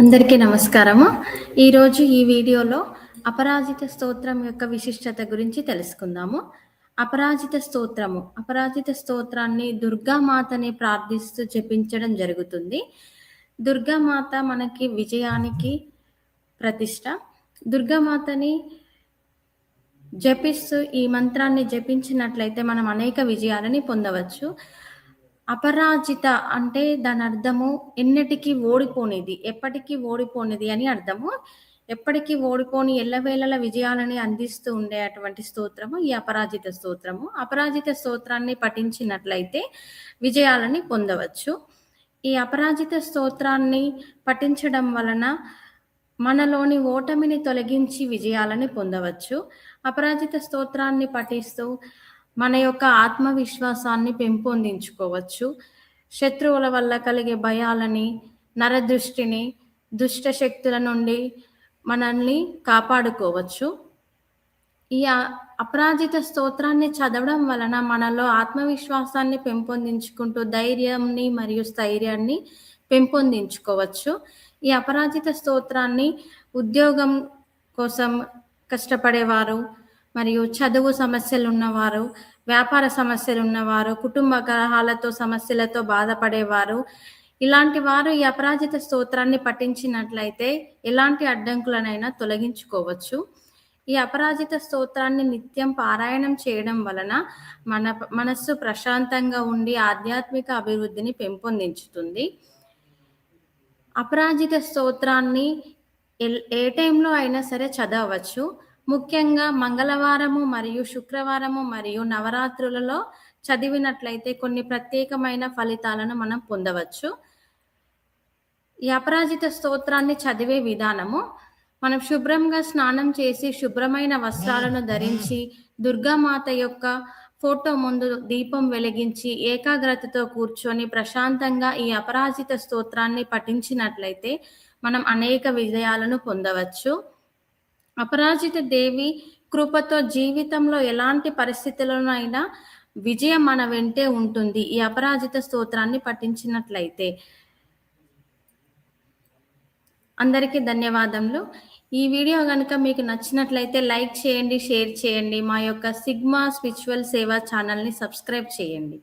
అందరికీ నమస్కారము. ఈరోజు ఈ వీడియోలో అపరాజిత స్తోత్రం యొక్క విశిష్టత గురించి తెలుసుకుందాము. అపరాజిత స్తోత్రము. అపరాజిత స్తోత్రాన్ని దుర్గామాతని ప్రార్థిస్తూ జపించడం జరుగుతుంది. దుర్గామాత మనకి విజయానికి ప్రతిష్ట. దుర్గామాతని జపిస్తూ ఈ మంత్రాన్ని జపించినట్లయితే మనం అనేక విజయాలని పొందవచ్చు. అపరాజిత అంటే దాని అర్థము ఎన్నటికీ ఓడిపోనిది ఎప్పటికీ ఓడిపోనిది అని అర్థము. ఎప్పటికీ ఓడిపోని ఎల్లవేళల విజయాలని అందిస్తూ ఉండే అటువంటి స్తోత్రము ఈ అపరాజిత స్తోత్రము. అపరాజిత స్తోత్రాన్ని పఠించినట్లయితే విజయాలని పొందవచ్చు. ఈ అపరాజిత స్తోత్రాన్ని పఠించడం వలన మనలోని ఓటమిని తొలగించి విజయాలని పొందవచ్చు. అపరాజిత స్తోత్రాన్ని పఠిస్తూ మన యొక్క ఆత్మవిశ్వాసాన్ని పెంపొందించుకోవచ్చు. శత్రువుల వల్ల కలిగే భయాలని నరదృష్టిని దుష్ట శక్తుల నుండి మనల్ని కాపాడుకోవచ్చు. ఈ అపరాజిత స్తోత్రాన్ని చదవడం వలన మనలో ఆత్మవిశ్వాసాన్ని పెంపొందించుకుంటూ ధైర్యాన్ని మరియు స్థైర్యాన్ని పెంపొందించుకోవచ్చు. ఈ అపరాజిత స్తోత్రాన్ని ఉద్యోగం కోసం కష్టపడేవారు మరియు చదువు సమస్యలు ఉన్నవారు వ్యాపార సమస్యలు ఉన్నవారు కుటుంబ గ్రహాలతో సమస్యలతో బాధపడేవారు. ఇలాంటి వారు ఈ అపరాజిత స్తోత్రాన్ని పఠించినట్లయితే ఎలాంటి అడ్డంకులనైనా తొలగించుకోవచ్చు. ఈ అపరాజిత స్తోత్రాన్ని నిత్యం పారాయణం చేయడం వలన మన మనస్సు ప్రశాంతంగా ఉండి ఆధ్యాత్మిక అభివృద్ధిని పెంపొందించుతుంది. అపరాజిత స్తోత్రాన్ని ఏ టైంలో అయినా సరే చదవచ్చు. ముఖ్యంగా మంగళవారము మరియు శుక్రవారము మరియు నవరాత్రులలో చదివినట్లయితే కొన్ని ప్రత్యేకమైన ఫలితాలను మనం పొందవచ్చు. ఈ అపరాజిత స్తోత్రాన్ని చదివే విధానము మనం శుభ్రంగా స్నానం చేసి శుభ్రమైన వస్త్రాలను ధరించి దుర్గామాత యొక్క ఫోటో ముందు దీపం వెలిగించి ఏకాగ్రతతో కూర్చొని ప్రశాంతంగా ఈ అపరాజిత స్తోత్రాన్ని పఠించినట్లయితే మనం అనేక విజయాలను పొందవచ్చు. అపరాజిత దేవి కృపతో జీవితంలో ఎలాంటి పరిస్థితుల్లోనైనా విజయం మన వెంటే ఉంటుంది. ఈ అపరాజిత స్తోత్రాన్ని పఠించినట్లయితే. అందరికీ ధన్యవాదములు. ఈ వీడియో కనుక మీకు నచ్చినట్లయితే లైక్ చేయండి షేర్ చేయండి. మా యొక్క సిగ్మా స్పిరిచువల్ సేవా ఛానల్ని సబ్స్క్రైబ్ చేయండి.